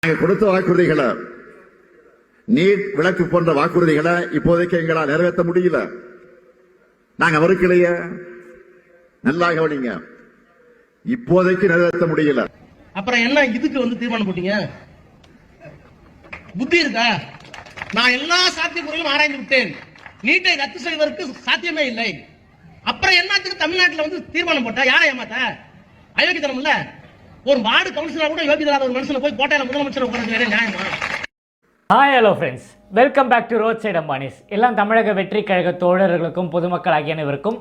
நாங்கள் கொடுத்த வாக்குறுதிகளை நீட் விளக்கு போன்ற வாக்குறுதிகளை இப்போதைக்கு எங்களால் நிறைவேற்ற முடியல. நாங்க மறுக்கலையே. நல்லா கவனிங்க. இப்போதைக்கு நிறைவேற்ற முடியல. அப்புறம் என்ன இதுக்கு வந்து தீர்மானம் போட்டீங்க? புத்தி இருக்கா? நான் எல்லா சாத்தியக்கூறுகளும் ஆராய்ந்து விட்டேன். நீட்டை ரத்து செய்வதற்கு சாத்தியமே இல்லை. அப்புறம் என்னத்துக்கு தமிழ்நாட்டில் வந்து தீர்மானம் போட்டா? யாரை ஏமாத்த? அயோக்கியத்தனம் இல்லை ஒரு மாடு கவுன்சிலர் கூட யோகிதராத ஒரு மனுஷனை போய் கோட்டையில முதலமைச்சர் உட்கார்ந்து நியாயமா hi hello friends welcome back to road side Ambanis எல்லாம் தமிழக வெற்றி கழக தோழர்களுக்கும் பொதுமக்கள் ஆகிய அனைவருக்கும்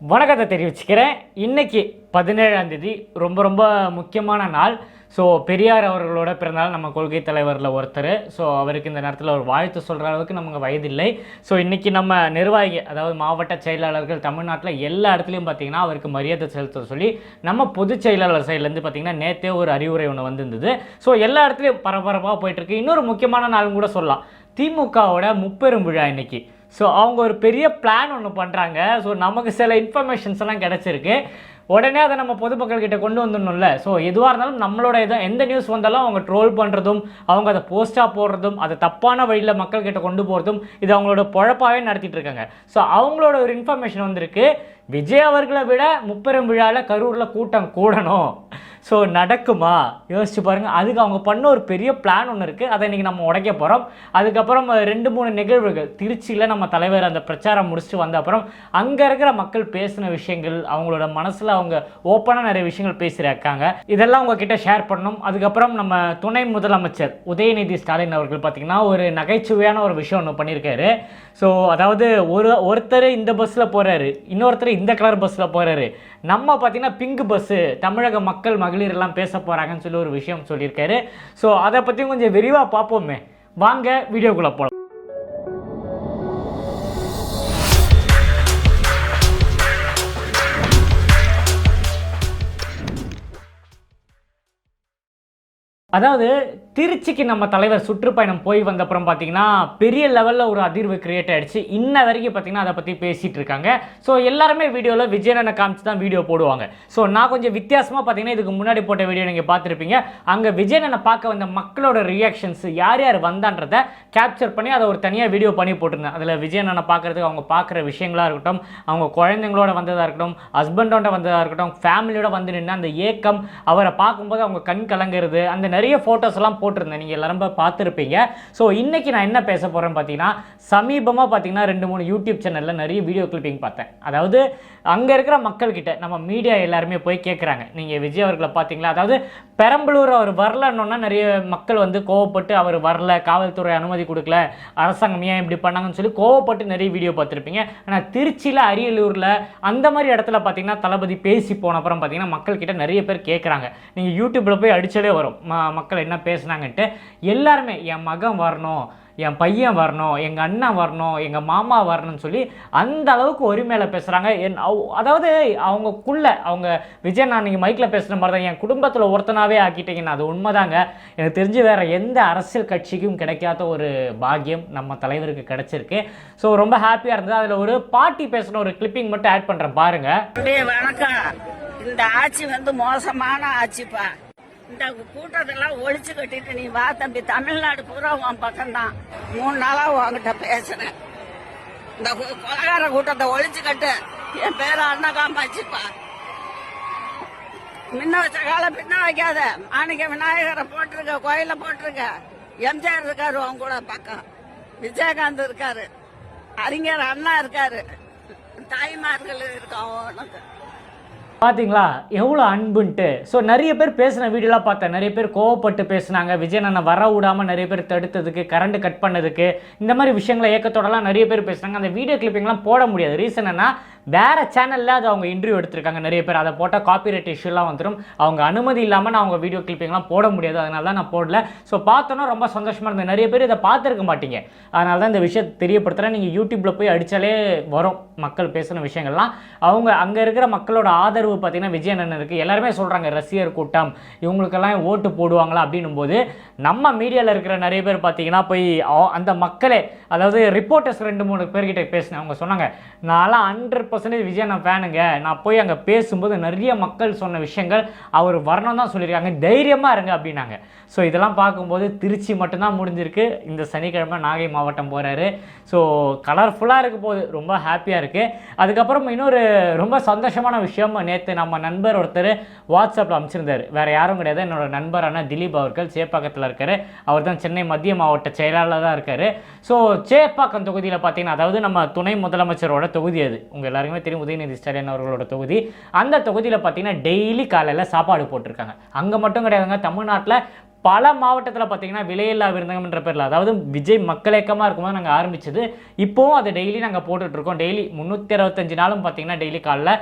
வணக்கத்தை தெரிவிச்சுக்கிறேன். இன்னைக்கு பதினேழாம் தேதி ரொம்ப ரொம்ப முக்கியமான நாள். ஸோ பெரியார் அவர்களோட பிறந்தால் நம்ம கொள்கை தலைவரில் ஒருத்தர். ஸோ அவருக்கு இந்த நேரத்தில் ஒரு வாழ்த்து சொல்கிற அளவுக்கு நமக்கு வயதில்லை. ஸோ இன்றைக்கி நம்ம நிர்வாகி அதாவது மாவட்ட செயலாளர்கள் தமிழ்நாட்டில் எல்லா இடத்துலையும் பார்த்தீங்கன்னா அவருக்கு மரியாதை செலுத்த சொல்லி நம்ம பொதுச் செயலாளர் சைட்லேருந்து பார்த்தீங்கன்னா நேற்றே ஒரு அறிவுரை ஒன்று வந்திருந்தது. ஸோ எல்லா இடத்துலையும் பரபரப்பாக போயிட்டுருக்கு. இன்னொரு முக்கியமான நாளும் கூட சொல்லலாம். திமுகவோட முப்பெரும் விழா இன்னைக்கு. ஸோ அவங்க ஒரு பெரிய பிளான் ஒன்று பண்ணுறாங்க ஸோ நமக்கு சில இன்ஃபர்மேஷன்ஸ் எல்லாம் கிடச்சிருக்கு. உடனே அதை நம்ம பொதுமக்கள் கிட்ட கொண்டு வந்துடணும்ல. ஸோ எதுவாக இருந்தாலும் நம்மளோட இதை எந்த நியூஸ் வந்தாலும் அவங்க ட்ரோல் பண்ணுறதும் அவங்க அதை போஸ்ட்டாக போடுறதும் அதை தப்பான வழியில் மக்கள் கிட்ட கொண்டு போகிறதும் இது அவங்களோட பொழப்பாகவே நடத்திட்டு இருக்காங்க. ஸோ அவங்களோட ஒரு இன்ஃபர்மேஷன் வந்திருக்கு. விஜய் அவர்களை விட முப்பெரும் விழாவில் கரூரில் கூட்டம் கூடணும். ஸோ நடக்குமா? யோசிச்சு பாருங்கள் அதுக்கு அவங்க பண்ண ஒரு பெரிய பிளான் ஒன்று இருக்குது அதை இன்றைக்கி நம்ம உடைக்க போகிறோம் அதுக்கப்புறம் ரெண்டு மூணு நிகழ்வுகள். திருச்சியில் நம்ம தலைவர் அந்த பிரச்சாரம் முடிச்சுட்டு வந்த அப்புறம் அங்கே இருக்கிற மக்கள் பேசின விஷயங்கள் அவங்களோட மனசில் அவங்க ஓப்பனாக நிறைய விஷயங்கள் பேசியிருக்காங்க. இதெல்லாம் உங்ககிட்ட ஷேர் பண்ணணும். அதுக்கப்புறம் நம்ம துணை முதலமைச்சர் உதயநிதி ஸ்டாலின் அவர்கள் பார்த்திங்கன்னா ஒரு நகைச்சுவையான ஒரு விஷயம் ஒன்று பண்ணியிருக்காரு. ஸோ அதாவது ஒரு ஒருத்தர் இந்த பஸ்ஸில் போகிறாரு இன்னொருத்தர் இந்த கலர் பஸ்ஸில் போகிறாரு நம்ம பார்த்தீங்கன்னா பிங்க் பஸ்ஸு தமிழக மக்கள் மகளிர் எல்லாம் பேச போகிறாங்கன்னு சொல்லி ஒரு விஷயம் சொல்லியிருக்காரு. ஸோ அதை பற்றி கொஞ்சம் விரிவாக பார்ப்போமே. வாங்க வீடியோக்குள்ளே போகலாம் அதாவது திருச்சிக்கு நம்ம தலைவர் சுற்றுப்பயணம் போய் வந்தப்புறம் பார்த்தீங்கன்னா பெரிய லெவலில் ஒரு அதிர்வு கிரியேட் ஆகிடுச்சு இன்ன வரைக்கும் பார்த்தீங்கன்னா அதை பற்றி பேசிகிட்டு இருக்காங்க. ஸோ எல்லாருமே வீடியோவில் விஜயனனை காமிச்சு தான் வீடியோ போடுவாங்க. ஸோ நான் கொஞ்சம் வித்தியாசமாக பார்த்தீங்கன்னா இதுக்கு முன்னாடி போட்ட வீடியோ நீங்கள் பார்த்துருப்பீங்க. அங்கே விஜயனனை பார்க்க வந்த மக்களோட ரியாக்ஷன்ஸ் யார் யார் வந்தான்றதை கேப்சர் பண்ணி அதை ஒரு தனியாக வீடியோ பண்ணி போட்டிருந்தேன். அதில் விஜயனனை பார்க்குறதுக்கு அவங்க பார்க்குற விஷயங்களாக இருக்கட்டும் அவங்க குழந்தைங்களோட வந்ததாக இருக்கட்டும் ஹஸ்பண்டோட வந்ததாக இருக்கட்டும் ஃபேமிலியோட வந்து நின்று அந்த ஏக்கம் அவரை பார்க்கும்போது அவங்க கண் கலங்குறது அந்த நிறைய நிறைய ஃபோட்டோஸ்லாம் போட்டிருந்தேன். நீங்கள் எல்லாரும் பார்த்துருப்பீங்க. ஸோ இன்றைக்கி நான் என்ன பேச போகிறேன்னு பார்த்தீங்கன்னா சமீபமாக பார்த்தீங்கன்னா ரெண்டு மூணு யூடியூப் சேனலில் நிறைய வீடியோ கிளிப்பிங் பார்த்தேன். அதாவது அங்கே இருக்கிற மக்கள்கிட்ட நம்ம மீடியா எல்லாருமே போய் கேட்குறாங்க நீங்கள் விஜய் அவர்களை பார்த்தீங்களா? அதாவது பெரம்பலூர் அவர் வரலன்னொன்னா நிறைய மக்கள் வந்து கோவப்பட்டு அவர் வரல காவல்துறை அனுமதி கொடுக்கல அரசாங்கம் ஏன் இப்படி பண்ணாங்கன்னு சொல்லி கோவப்பட்டு நிறைய வீடியோ பார்த்துருப்பீங்க. ஆனால் திருச்சியில் அரியலூரில் அந்த மாதிரி இடத்துல பார்த்தீங்கன்னா தளபதி பேசி போன அப்புறம் பார்த்தீங்கன்னா மக்கள்கிட்ட நிறைய பேர் கேட்குறாங்க நீங்கள் யூடியூப்பில் போய் அடிச்சாலே வரும். மக்கள் என்ன பேசுனாங்கன்ட்டு எல்லாருமே என் மகன் வரணும் என் பையன் வரணும் எங்கள் அண்ணன் வரணும் எங்கள் மாமா வரணும்னு சொல்லி அந்த அளவுக்கு உரிமையில் பேசுகிறாங்க என் அவ்- அதாவது அவங்கக்குள்ள அவங்க விஜய் நான் நீங்கள் மைக்கில் பேசுகிற மாதிரி தான் என் குடும்பத்தில் ஒருத்தனாவே ஆக்கிட்டீங்கன்னா அது உண்மைதாங்க. எனக்கு தெரிஞ்சு வேறு எந்த அரசியல் கட்சிக்கும் கிடைக்காத ஒரு பாக்கியம் நம்ம தலைவருக்கு கிடச்சிருக்கு. ஸோ ரொம்ப ஹாப்பியாக இருந்தது. அதில் ஒரு பாட்டி பேசின ஒரு கிளிப்பிங் மட்டும் ஆட் பண்ணுறேன் பாருங்கள் வணக்கம். இந்த ஆட்சி வந்து மோசமான ஆட்சிப்பா. இந்த கூட்டத்தெல்லாம் ஒழிச்சு கட்டிட்டு நீ வா தம்பி. தமிழ்நாடு பூரா உன் பக்கம்தான். மூணு நாளா உன்கிட்ட பேசுறேன். இந்த கொலகார கூட்டத்தை ஒழிச்சு கட்டு. என் பேரு அண்ணகாமாச்சிப்பா முன்ன வச்ச காலம் பின்ன வைக்காத. மாணிக்க விநாயகரை போட்டிருக்க கோயில போட்டிருக்க. எம்ஜிஆர் இருக்காரு உன் கூட பக்கம். விஜயகாந்த் இருக்காரு. அறிஞர் அண்ணா இருக்காரு. தாய்மார்கள் இருக்கா உனக்கு. பார்த்தீங்களா எவ்வளோ அன்புன்ட்டு. ஸோ நிறைய பேர் பேசின வீடியோலாம் பார்த்தேன். நிறைய பேர் கோவப்பட்டு பேசுனாங்க. விஜய் அண்ணன் வர விடாமல் நிறைய பேர் தடுத்ததுக்கு கரண்ட் கட் பண்ணதுக்கு இந்த மாதிரி விஷயங்களை ஏக்கத்தோடலாம் நிறைய பேர் பேசுனாங்க அந்த வீடியோ கிளிப்பிங்லாம் போட முடியாது. ரீசன் என்ன வேற சேனலில் அது அவங்க இன்டர்வியூ எடுத்திருக்காங்க. நிறைய பேர் அதை போட்டால் காப்பிரைட் இஷ்யூலாம் வந்துடும் அவங்க அனுமதி இல்லாமல் நான் அவங்க வீடியோ கிளிப்பிங்லாம் போட முடியாது. அதனால தான் நான் போடல. ஸோ பார்த்தோன்னா ரொம்ப சந்தோஷமாக இருந்தது. நிறைய பேர் இதை பார்த்துருக்க மாட்டீங்க. அதனால தான் இந்த விஷயத்தை தெரியப்படுத்துகிறேன் நீங்கள் யூடியூப்பில் போய் அடித்தாலே வரும் மக்கள் பேசின விஷயங்கள்லாம். அவங்க அங்கே இருக்கிற மக்களோட ஆதரவு பார்த்தீங்கன்னா விஜய் அண்ணன் இருக்குது எல்லாருமே சொல்கிறாங்க ரசிகர் கூட்டம் இவங்களுக்கெல்லாம் ஓட்டு போடுவாங்களா அப்படின்னும் போது நம்ம மீடியாவில் இருக்கிற நிறைய பேர் பார்த்தீங்கன்னா போய் அந்த மக்களே அதாவது ரிப்போர்ட்டர்ஸ் ரெண்டு மூணு பேர்கிட்ட பேசினேன். அவங்க சொன்னாங்க நான்லாம் ஹண்ட்ரட் பர்சன்டேஜ் விஜய் நான் ஃபேனுங்க நான் போய் அங்கே பேசும்போது நிறைய மக்கள் சொன்ன விஷயங்கள் அவர் வரணும் தான் சொல்லியிருக்காங்க. தைரியமாக இருங்க அப்படின்னாங்க. ஸோ இதெல்லாம் பார்க்கும்போது திருச்சி மட்டும்தான் முடிஞ்சிருக்கு. இந்த சனிக்கிழமை நாகை மாவட்டம் போகிறாரு ஸோ கலர்ஃபுல்லாக இருக்க போகுது. ரொம்ப ஹாப்பியாக இருக்குது அதுக்கப்புறம் இன்னொரு ரொம்ப சந்தோஷமான விஷயம் நேற்று நம்ம நண்பர் ஒருத்தர் வாட்ஸ்அப்பில் அமைச்சிருந்தார் வேறு யாரும் கிடையாது. என்னோட நண்பரான திலீப் அவர்கள் சேப்பாக்கத்தில் இருக்கார். அவர் தான் சென்னை மத்திய மாவட்ட செயலாளர் தான் இருக்கார். ஸோ சேப்பாக்கம் தொகுதியில் பார்த்தீங்கன்னா அதாவது நம்ம துணை முதலமைச்சரோட தொகுதி அது. உங்கள் எல்லாருக்குமே தெரியும். உதயநிதி ஸ்டாலின் அவர்களோட தொகுதி. அந்த தொகுதியில் பார்த்தீங்கன்னா டெய்லி காலையில் சாப்பாடு போட்டிருக்காங்க. அங்கே மட்டும் கிடையாதுங்க. தமிழ்நாட்டில் பல மாவட்டத்தில் பார்த்தீங்கன்னா விலையில்லா விருந்தகம்ன்ற பேரில் அதாவது விஜய் மக்களேக்கமாக இருக்கும்போது நாங்கள் ஆரம்பிச்சது. இப்போவும் அதை டெய்லி நாங்கள் போட்டுட்ருக்கோம் டெய்லி முந்நூற்றி அறுபத்தஞ்சு நாளும் பார்த்தீங்கன்னா டெய்லி காலைல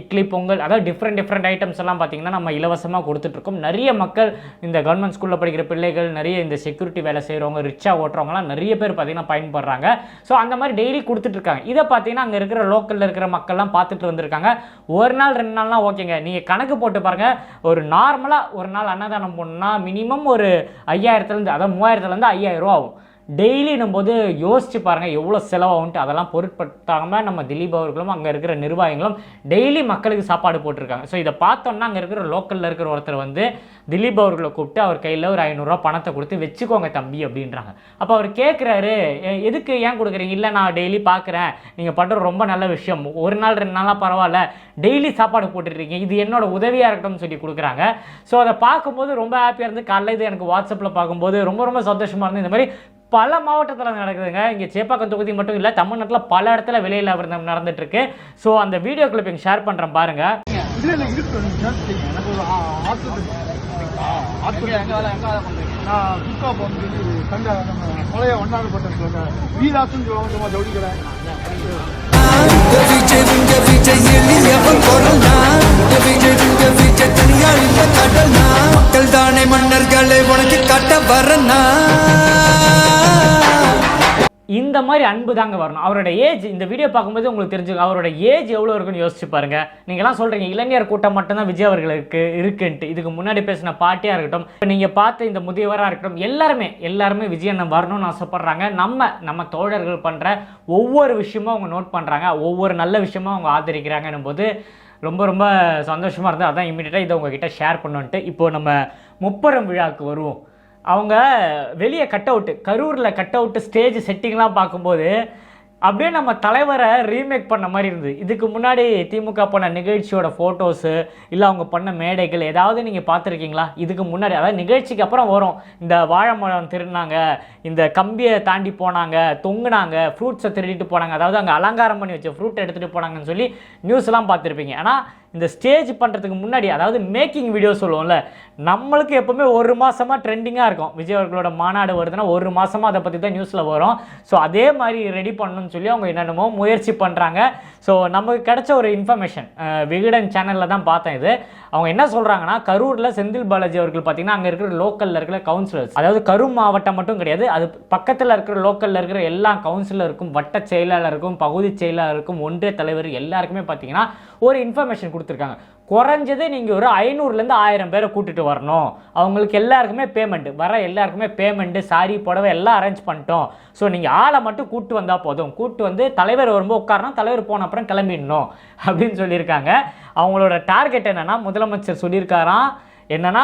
இட்லி பொங்கல் அதாவது டிஃப்ரெண்ட் டிஃப்ரெண்ட் ஐட்டம்ஸ் எல்லாம் பார்த்தீங்கன்னா நம்ம இலவசமாக கொடுத்துட்ருக்கோம் நிறைய மக்கள் இந்த கவர்மெண்ட் ஸ்கூலில் படிக்கிற பிள்ளைகள் நிறைய இந்த செக்யூரிட்டி வேலை செய்கிறவங்க ரிச்சாக ஓட்டுறவங்கலாம் நிறைய பேர் பார்த்தீங்கன்னா பயன்படுறாங்க. ஸோ அந்த மாதிரி டெய்லி கொடுத்துட்ருக்காங்க இதை பார்த்தீங்கன்னா அங்கே இருக்கிற லோக்கலில் இருக்கிற மக்கள்லாம் பார்த்துட்டு வந்திருக்காங்க ஒரு நாள் ரெண்டு நாள்லாம் ஓகேங்க. நீங்கள் கணக்கு போட்டு பாருங்கள் ஒரு நார்மலாக ஒரு நாள் அன்னதானம் போடணும்னா மினிமம் ஒரு ஐயாயிரத்துலேருந்து அதாவது மூவாயிரத்துலேருந்து ஐயாயிரம் ரூபா ஆகும். டெய்லினும் போது யோசிச்சு பாருங்கள் எவ்வளோ செலவாகும்ட்டு அதெல்லாம் பொருட்படுத்தாமல் நம்ம திலீப் அவர்களும் அங்கே இருக்கிற நிர்வாகிகளும் டெய்லி மக்களுக்கு சாப்பாடு போட்டிருக்காங்க. ஸோ இதை பார்த்தோன்னா அங்கே இருக்கிற லோக்கலில் இருக்கிற ஒருத்தர் வந்து திலீப் அவர்களை கூப்பிட்டு அவர் கையில் ஒரு ஐநூறுரூவா பணத்தை கொடுத்து வச்சுக்கோங்க தம்பி அப்படின்றாங்க. அப்போ அவர் கேட்குறாரு எதுக்கு ஏன் கொடுக்குறீங்க? இல்லை நான் டெய்லி பார்க்குறேன் நீங்கள் பண்ணுற ரொம்ப நல்ல விஷயம். ஒரு நாள் ரெண்டு நாளாக பரவாயில்ல. டெய்லி சாப்பாடு போட்டுட்ருக்கீங்க இது என்னோட உதவியாக இருக்கட்டும்னு சொல்லி கொடுக்குறாங்க. ஸோ அதை பார்க்கும்போது ரொம்ப ஹாப்பியாக இருந்து காலைல இது எனக்கு வாட்ஸ்அப்பில் பார்க்கும்போது ரொம்ப ரொம்ப சந்தோஷமாக இருந்து இந்த மாதிரி பல மாவட்டத்தில் நடக்குதுங்க. இங்கே சேப்பாக்கம் தொகுதி மட்டும் இல்லை தமிழ்நாட்டில் பல இடத்துல விலையில்லா அவர் நடந்துட்டு இருக்கு ஸோ அந்த வீடியோ கிளிப்பிங் ஷேர் பண்ணுறேன் பாருங்க. இல்ல இந்த மக்கள் தானே மன்னர்களை உனக்கு காட்ட வரனா இந்த மாதிரி அன்பு தாங்க வரணும். அவரோட ஏஜ் இந்த வீடியோ பார்க்கும்போது உங்களுக்கு தெரிஞ்சுக்கும் அவரோட ஏஜ் எவ்வளோ இருக்குன்னு யோசிச்சு பாருங்க. நீங்களாம் சொல்றீங்க இளைஞர் கூட்டம் மட்டும்தான் விஜய் அவர்களுக்கு இருக்குன்ட்டு. இதுக்கு முன்னாடி பேசின பாட்டியாக இருக்கட்டும் இப்போ நீங்கள் பார்த்த இந்த முதியவராக இருக்கட்டும் எல்லாருமே எல்லாருமே விஜய் அண்ணன் வரணும்னு ஆசைப்படுறாங்க. நம்ம நம்ம தோழர்கள் பண்ணுற ஒவ்வொரு விஷயமும் அவங்க நோட் பண்ணுறாங்க ஒவ்வொரு நல்ல விஷயமும் அவங்க ஆதரிக்கிறாங்கன்னும் போது ரொம்ப ரொம்ப சந்தோஷமாக இருந்தது. அதான் இமீடியட்டாக இதை உங்ககிட்ட ஷேர் பண்ணுன்ட்டு. இப்போது நம்ம முப்பரம் விழாவுக்கு வருவோம். அவங்க வெளியே கட் அவுட்டு கரூரில் கட் அவுட்டு ஸ்டேஜ் செட்டிங்லாம் பார்க்கும்போது அப்படியே நம்ம தலைவரை ரீமேக் பண்ண மாதிரி இருந்தது. இதுக்கு முன்னாடி திமுக பண்ண நிகழ்ச்சியோட ஃபோட்டோஸு இல்லை அவங்க பண்ண மேடைகள் ஏதாவது நீங்கள் பார்த்துருக்கீங்களா? இதுக்கு முன்னாடி அதாவது நிகழ்ச்சிக்கு அப்புறம் வரும். இந்த வாழை மரம் திருடினாங்க இந்த கம்பியை தாண்டி போனாங்க தொங்குனாங்க ஃப்ரூட்ஸை திருடிட்டு போனாங்க. அதாவது அங்கே அலங்காரம் பண்ணி வச்ச ஃப்ரூட் எடுத்துகிட்டு போனாங்கன்னு சொல்லி நியூஸ்லாம் பார்த்துருப்பீங்க. ஆனால் இந்த ஸ்டேஜ் பண்ணுறதுக்கு முன்னாடி அதாவது மேக்கிங் வீடியோ சொல்லுவோம்ல நம்மளுக்கு எப்போவுமே ஒரு மாதமாக ட்ரெண்டிங்காக இருக்கும். விஜய் அவர்களோட மாநாடு வருதுன்னா ஒரு மாதமாக அதை பற்றி தான் நியூஸில் வரும். ஸோ அதே மாதிரி ரெடி பண்ணணும்னு சொல்லி அவங்க என்னென்னமோ முயற்சி பண்ணுறாங்க ஸோ நமக்கு கிடைச்ச ஒரு இன்ஃபர்மேஷன் விகடன் சேனலில் தான் பார்த்தேன் இது. அவங்க என்ன சொல்கிறாங்கன்னா கரூரில் செந்தில் பாலாஜி அவர்கள் பார்த்தீங்கன்னா அங்கே இருக்கிற லோக்கலில் இருக்கிற கவுன்சிலர்ஸ் அதாவது கரூர் மாவட்டம் மட்டும் கிடையாது அது பக்கத்தில் இருக்கிற லோக்கலில் இருக்கிற எல்லா கவுன்சிலருக்கும் வட்ட செயலாளருக்கும் பகுதி செயலாளருக்கும் ஒன்றிய தலைவர் எல்லாருக்குமே பார்த்தீங்கன்னா ஒரு இன்ஃபர்மேஷன் கொடுத்துருக்காங்க. குறைஞ்சது நீங்கள் ஒரு ஐநூறுலேருந்து ஆயிரம் பேரை கூட்டிட்டு வரணும். அவங்களுக்கு எல்லாருக்குமே பேமெண்ட்டு வர எல்லாருக்குமே பேமெண்ட்டு சாரி புடவை எல்லாம் அரேஞ்ச் பண்ணிட்டோம். ஸோ நீங்கள் ஆளை மட்டும் கூப்பிட்டு வந்தால் போதும். கூப்பிட்டு வந்து தலைவர் வரும்போது உட்காரணும் தலைவர் போன அப்புறம் கிளம்பிடணும் அப்படின்னு சொல்லியிருக்காங்க. அவங்களோட டார்கெட் என்னென்னா முதலமைச்சர் சொல்லியிருக்காராம். என்னன்னா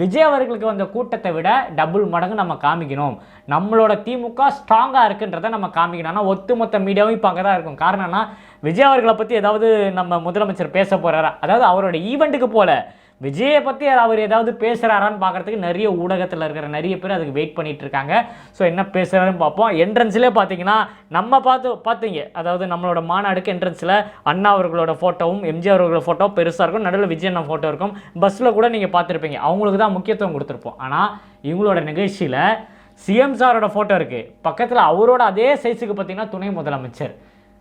விஜய் அவர்களுக்கு வந்த கூட்டத்தை விட டபுள் மடங்கு நம்ம காமிக்கணும். நம்மளோட திமுக ஸ்ட்ராங்காக இருக்குன்றத நம்ம காமிக்கணும். ஆனால் ஒட்டுமொத்த மீடியாவும் இப்போ அங்கே தான் இருக்கும். காரணம்னா விஜய் அவர்களை பற்றி ஏதாவது நம்ம முதலமைச்சர் பேச போகிறாரா அதாவது அவரோட ஈவெண்ட்டுக்கு போல. விஜயை பற்றி அவர் ஏதாவது பேசுகிறாரான்னு பார்க்கறதுக்கு நிறைய ஊடகத்தில் இருக்கிற நிறைய பேர் அதுக்கு வெயிட் பண்ணிட்டு இருக்காங்க. ஸோ என்ன பேசுகிறாருன்னு பார்ப்போம். என்ட்ரன்ஸ்லேயே பார்த்தீங்கன்னா நம்ம பார்த்து பார்த்தீங்க. அதாவது நம்மளோட மாநாடுக்கு என்ட்ரன்ஸில் அண்ணா அவர்களோட ஃபோட்டோவும் எம்ஜிஆர் அவர்களோட ஃபோட்டோ பெருசாக இருக்கும். நடுவில் விஜய் அண்ணா ஃபோட்டோ இருக்கும். பஸ்ஸில் கூட நீங்கள் பார்த்துருப்பீங்க. அவங்களுக்கு தான் முக்கியத்துவம் கொடுத்துருப்போம். ஆனால் இவங்களோட நிகழ்ச்சியில் சிஎம் சாரோட ஃபோட்டோ இருக்குது பக்கத்தில் அவரோட அதே சைஸுக்கு பார்த்தீங்கன்னா துணை முதலமைச்சர்.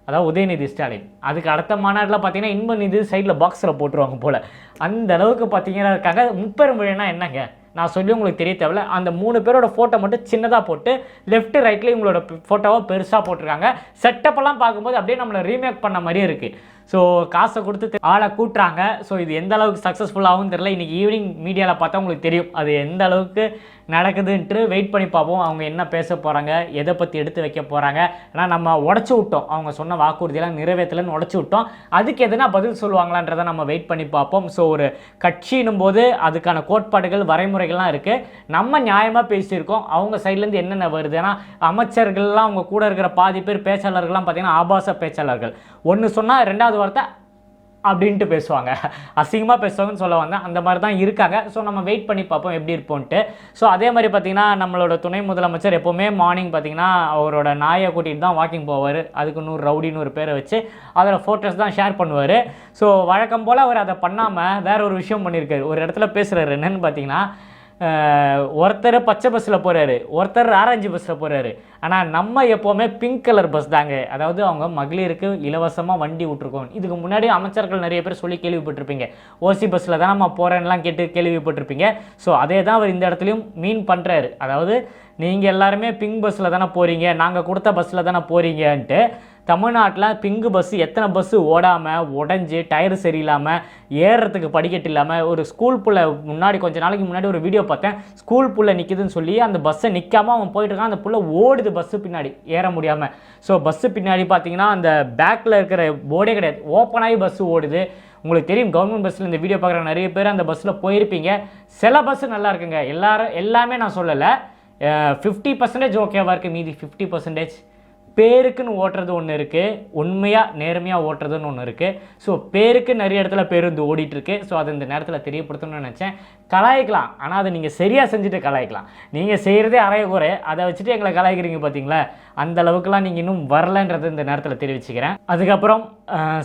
அதாவது உதயநிதி ஸ்டாலின். அதுக்கு அடுத்த மாநாட்டில் பார்த்தீங்கன்னா இன்ப நிதி சைடில் பாக்ஸில் போட்டுருவாங்க போல். அந்த அளவுக்கு பார்த்தீங்கன்னா இருக்காங்க. முப்பெரும் என்னங்க? நான் சொல்லி உங்களுக்கு தெரிய தேவையில்ல. அந்த மூணு பேரோட ஃபோட்டோ மட்டும் சின்னதாக போட்டு லெஃப்ட் ரைட்டில் இவங்களோட ஃபோட்டோவை பெருசாக போட்டிருக்காங்க. செட்டப்பெல்லாம் பார்க்கும்போது அப்படியே நம்மளை ரீமேக் பண்ண மாதிரியே இருக்குது ஸோ காசை கொடுத்து ஆளை கூட்டுறாங்க. ஸோ இது எந்த அளவுக்கு சக்ஸஸ்ஃபுல்லாகவும் தெரில தெரியல. ஈவினிங் மீடியாவில் பார்த்தா உங்களுக்கு தெரியும். அது எந்த அளவுக்கு நடக்குதுன்ட்டு வெயிட் பண்ணி பார்ப்போம். அவங்க என்ன பேச போகிறாங்க எதை பற்றி எடுத்து வைக்க போகிறாங்க ஆனால் நம்ம உடச்சி விட்டோம். அவங்க சொன்ன வாக்குறுதியெல்லாம் நிறைவேற்றலன்னு உடச்சி விட்டோம். அதுக்கு எதுனா பதில் சொல்லுவாங்களான்றதை நம்ம வெயிட் பண்ணி பார்ப்போம். ஸோ ஒரு கட்சின்னும் போது அதுக்கான கோட்பாடுகள் வரைமுறைகள்லாம் இருக்குது நம்ம நியாயமாக பேசியிருக்கோம். அவங்க சைட்லேருந்து என்னென்ன வருது? ஏன்னா அமைச்சர்கள்லாம் அவங்க கூட இருக்கிற பாதி பேர் பேச்சாளர்கள்லாம் பார்த்திங்கன்னா ஆபாச பேச்சாளர்கள். ஒன்று சொன்னால் ரெண்டாவது வார்த்தை அப்படின்ட்டு பேசுவாங்க. அசிங்கமாக பேசுவாங்கன்னு சொல்ல வந்தேன் அந்த மாதிரி தான் இருக்காங்க. ஸோ நம்ம வெயிட் பண்ணி பார்ப்போம் எப்படி இருப்போன்ட்டு. ஸோ அதே மாதிரி பார்த்தீங்கன்னா நம்மளோட துணை முதலமைச்சர் எப்போவுமே மார்னிங் பார்த்தீங்கன்னா அவரோட நாயை கூட்டிகிட்டு தான் வாக்கிங் போவார். அதுக்கு நூறு ரவுடின்னு ஒரு பேரை வச்சு அதில் ஃபோட்டோஸ் தான் ஷேர் பண்ணுவார். ஸோ வழக்கம் போல் அவர் அதை பண்ணாமல் வேற ஒரு விஷயம் பண்ணியிருக்காரு. ஒரு இடத்துல பேசுகிறாரு என்னென்னு பார்த்தீங்கன்னா ஒருத்தர் பச்சை பஸ்ஸில் போகிறாரு ஒருத்தர் ஆரஞ்சு பஸ்ஸில் போகிறாரு ஆனால் நம்ம எப்போவுமே பிங்க் கலர் பஸ் தாங்க. அதாவது அவங்க மகளிருக்கு இலவசமாக வண்டி விட்ருக்கோம் இதுக்கு முன்னாடி அமைச்சர்கள் நிறைய பேர் சொல்லி கேள்விப்பட்டிருப்பீங்க. ஓசி பஸ்ஸில் தான் நம்ம போகிறேன்லாம் கேட்டு கேள்விப்பட்டிருப்பீங்க. ஸோ அதே தான் அவர் இந்த இடத்துலையும் மீன் பண்ணுறாரு அதாவது நீங்கள் எல்லாருமே பிங்க் பஸ்ஸில் தானே போகிறீங்க நாங்கள் கொடுத்த பஸ்ஸில் தானே போகிறீங்கன்ட்டு தமிழ்நாட்டில் பிங்கு பஸ்ஸு எத்தனை பஸ்ஸு ஓடாமல் உடஞ்சி டயர் சரியில்லாமல் ஏறுறதுக்கு படிக்கட்டு இல்லாமல் ஒரு ஸ்கூல் புள்ள முன்னாடி கொஞ்ச நாளைக்கு முன்னாடி ஒரு வீடியோ பார்த்தேன். ஸ்கூல் புள்ள நிற்குதுன்னு சொல்லி அந்த பஸ்ஸை நிற்காமல் அவன் போயிட்டுருக்கான் அந்த புள்ள ஓடுது பஸ்ஸு பின்னாடி ஏற முடியாமல் ஸோ பஸ்ஸு பின்னாடி பார்த்தீங்கன்னா அந்த பேக்கில் இருக்கிற போர்டே கிடையாது. ஓப்பனாகி பஸ்ஸு ஓடுது. உங்களுக்கு தெரியும் கவர்மெண்ட் பஸ்ஸில் இந்த வீடியோ பார்க்குற நிறைய பேர் அந்த பஸ்ஸில் போயிருப்பீங்க. சில பஸ்ஸு நல்லா இருக்குங்க. எல்லாரும் எல்லாமே நான் சொல்லலை. ஃபிஃப்டி பர்சன்டேஜ் ஓகேவா இருக்குது மீதி ஃபிஃப்டி பர்சன்டேஜ் பேருக்குன்னு ஓட்டுறது ஒன்று இருக்குது உண்மையாக நேர்மையாக ஓட்டுறதுன்னு ஒன்று இருக்குது ஸோ பேருக்கு நிறைய இடத்துல பேருந்து ஓடிட்டுருக்கு ஸோ அதை இந்த நேரத்தில் தெரியப்படுத்தணும்னு நினச்சேன். கலாய்க்கலாம். ஆனால் அதை நீங்கள் சரியாக செஞ்சுட்டு கலாய்க்கலாம். நீங்கள் செய்கிறதே அரைய குறை அதை வச்சுட்டு எங்களை கலாய்க்கிறீங்க பார்த்தீங்களா அந்த அளவுக்குலாம் நீங்கள் இன்னும் வரலன்றது இந்த நேரத்தில் தெரிவிச்சுக்கிறேன். அதுக்கப்புறம்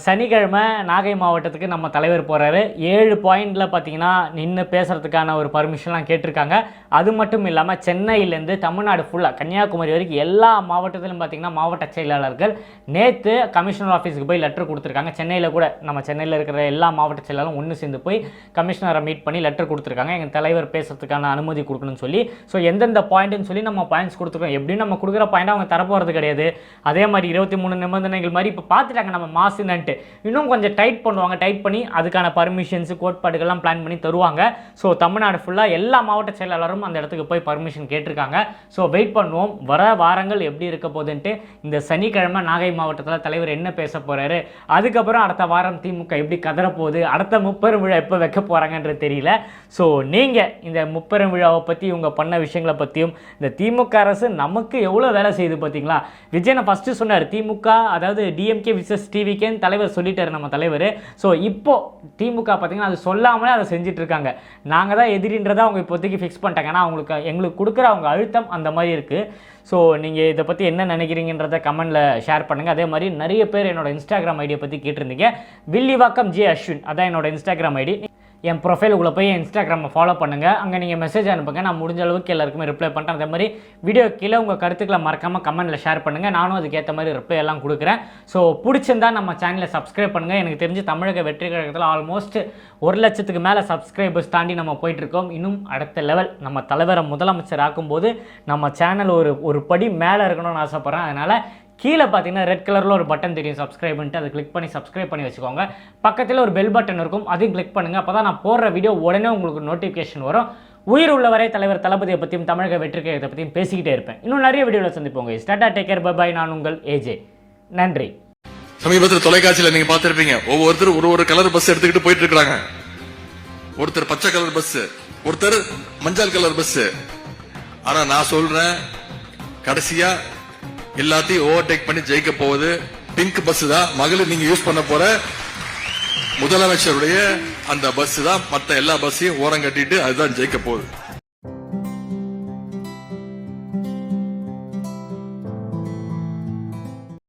சனிக்கிழமை நாகை மாவட்டத்துக்கு நம்ம தலைவர் போகிறாரு ஏழு பாயிண்டில் பார்த்தீங்கன்னா நின்று பேசுகிறதுக்கான ஒரு பர்மிஷன்லாம் கேட்டிருக்காங்க. அது மட்டும் இல்லாமல் சென்னையிலேருந்து தமிழ்நாடு ஃபுல்லாக கன்னியாகுமரி வரைக்கும் எல்லா மாவட்டத்திலும் பார்த்தீங்கன்னா மாவட்ட செயலாளர்கள் நேற்று கமிஷனர் ஆஃபீஸுக்கு போய் லெட்டர் கொடுத்துருக்காங்க. சென்னையில் கூட நம்ம சென்னையில் இருக்கிற எல்லா மாவட்ட செயலாளரும் ஒன்று சேர்ந்து போய் கமிஷனரை மீட் பண்ணி லெட்டர் கொடுத்துருக்காங்க. எங்கள் தலைவர் பேசுறதுக்கான அனுமதி கொடுக்கணும்னு சொல்லி. ஸோ எந்தெந்த பாயிண்ட்னு சொல்லி நம்ம பாயிண்ட்ஸ் கொடுத்துருக்கோம். எப்படியும் நம்ம கொடுக்குற பாயிண்ட் அவங்க தரப்போகிறது கிடையாது. அதே மாதிரி இருபத்தி மூணு நிபந்தனைகள் மாதிரி இப்போ பார்த்துட்டாங்க நம்ம மாசுன்னுட்டு இன்னும் கொஞ்சம் டைட் பண்ணுவாங்க. டைட் பண்ணி அதுக்கான பர்மிஷன்ஸ் கோட்பாடுகள்லாம் பிளான் பண்ணி தருவாங்க. ஸோ தமிழ்நாடு ஃபுல்லாக எல்லா மாவட்ட செயலாளரும் அந்த இடத்துக்கு போய் பர்மிஷன் கேட்டிருக்காங்க. ஸோ வெயிட் பண்ணுவோம். வர வாரங்கள் எப்படி இருக்க போகுதுன்ட்டு இந்த சனிக்கிழமை நாகை மாவட்டத்தில் தலைவர் என்ன பேச போகிறாரு அதுக்கப்புறம் அடுத்த வாரம் திமுக எப்படி கதறப்போகுது அடுத்த முப்பெரும் விழா எப்போ வைக்க போகிறாங்கன்றது தெரியல. ஸோ நீங்கள் இந்த முப்பெரும் விழாவை பற்றி இவங்க பண்ண விஷயங்களை பற்றியும் இந்த திமுக அரசு நமக்கு எவ்வளோ வேலை செய்யுது பார்த்தீங்களா விஜயனை ஃபஸ்ட்டு சொன்னார் திமுக அதாவது டிஎம்கே விசஸ் டிவிகேன்னு தலைவர் சொல்லிட்டார் நம்ம தலைவர். ஸோ இப்போது திமுக பார்த்தீங்கன்னா அது சொல்லாமலே அதை செஞ்சிட்ருக்காங்க. நாங்கள் தான் எதிரின்றதை அவங்க இப்போதைக்கு ஃபிக்ஸ் பண்ணிட்டாங்க. ஏன்னா அவங்களுக்கு எங்களுக்கு கொடுக்குற அவங்க அழுத்தம் அந்த மாதிரி இருக்குது ஸோ நீங்கள் இதை பற்றி என்ன நினைக்கிறீங்கன்றத கமெண்டில் ஷேர் பண்ணுங்கள் அதே மாதிரி நிறைய பேர் என்னோட இன்ஸ்டாகிராம் ஐடியை பற்றி கேட்டிருந்தீங்க. வில்லிவாக்கம் ஜே அஸ்வின் அதான் என்னோட இன்ஸ்டாகிராம் ஐடி என் ப்ரொஃபைலுக்குள்ளே போய் என் இன்ஸ்டாகிராமை ஃபாலோ பண்ணுங்கள் அங்கே நீங்கள் மெசேஜ் அனுப்புங்க. நான் முடிஞ்ச அளவுக்கு எல்லாருக்குமே ரிப்ளை பண்ணுறேன் அதே மாதிரி வீடியோ கீழே உங்கள் கருத்துக்களை மறக்காமல் கமெண்ட்டில் ஷேர் பண்ணுங்கள் நானும் அதுக்கேற்ற மாதிரி ரிப்ளை எல்லாம் கொடுக்குறேன். ஸோ பிடிச்சிருந்தா நம்ம சேனலை சப்ஸ்கிரைப் பண்ணுங்கள் எனக்கு தெரிஞ்சு தமிழக வெற்றி கழகத்தில் ஆல்மோஸ்ட் ஒரு லட்சத்துக்கு மேலே சப்ஸ்கிரைபர்ஸ் தாண்டி நம்ம போயிட்டுருக்கோம். இன்னும் அடுத்த லெவல் நம்ம தலைவரை முதலமைச்சர் ஆக்கும்போது நம்ம சேனல் ஒரு ஒரு படி மேலே இருக்கணும்னு ஆசைப்பட்றேன். அதனால் கீழே பார்த்தீங்கன்னா ரெட் கலரில் ஒரு பட்டன் தெரியும். சப்ஸ்கிரைப்ன்ட்டு அதை கிளிக் பண்ணி சப்ஸ்கிரைப் பண்ணி வச்சுக்கோங்க. பக்கத்தில் ஒரு பெல் பட்டன் இருக்கும். அதையும் கிளிக் பண்ணுங்கள் அப்போ தான் நான் போடுற வீடியோ உடனே உங்களுக்கு நோட்டிஃபிகேஷன் வரும். உயிர் உள்ளவரை தலைவர் தளபதியை பற்றியும் தமிழக வெற்றி பற்றியும் பேசிக்கிட்டே இருப்பேன். இன்னும் நிறைய வீடியோவில் சந்திப்போங்க ஸ்டாட்டா டேக் கேர் பை நான் உங்கள் ஏஜே நன்றி. சமீபத்தில் தொலைக்காட்சியில் நீங்கள் பார்த்துருப்பீங்க. ஒவ்வொருத்தர் ஒரு ஒரு கலர் பஸ் எடுத்துக்கிட்டு போயிட்டு இருக்கிறாங்க ஒருத்தர் பச்சை கலர் பஸ் ஒருத்தர் மஞ்சள் கலர் பஸ் ஆனா நான் சொல்றேன் கடைசியா எல்லாத்தையும் ஓவர்டேக் பண்ணி ஜெயிக்க போவது பிங்க் பஸ் தான் மகளிர் நீங்க யூஸ் பண்ண போற முதலமைச்சருடைய அந்த பஸ் தான். மற்ற எல்லா பஸ்ஸையும் ஓரம் கட்டிட்டு அதுதான் ஜெயிக்க போகுது.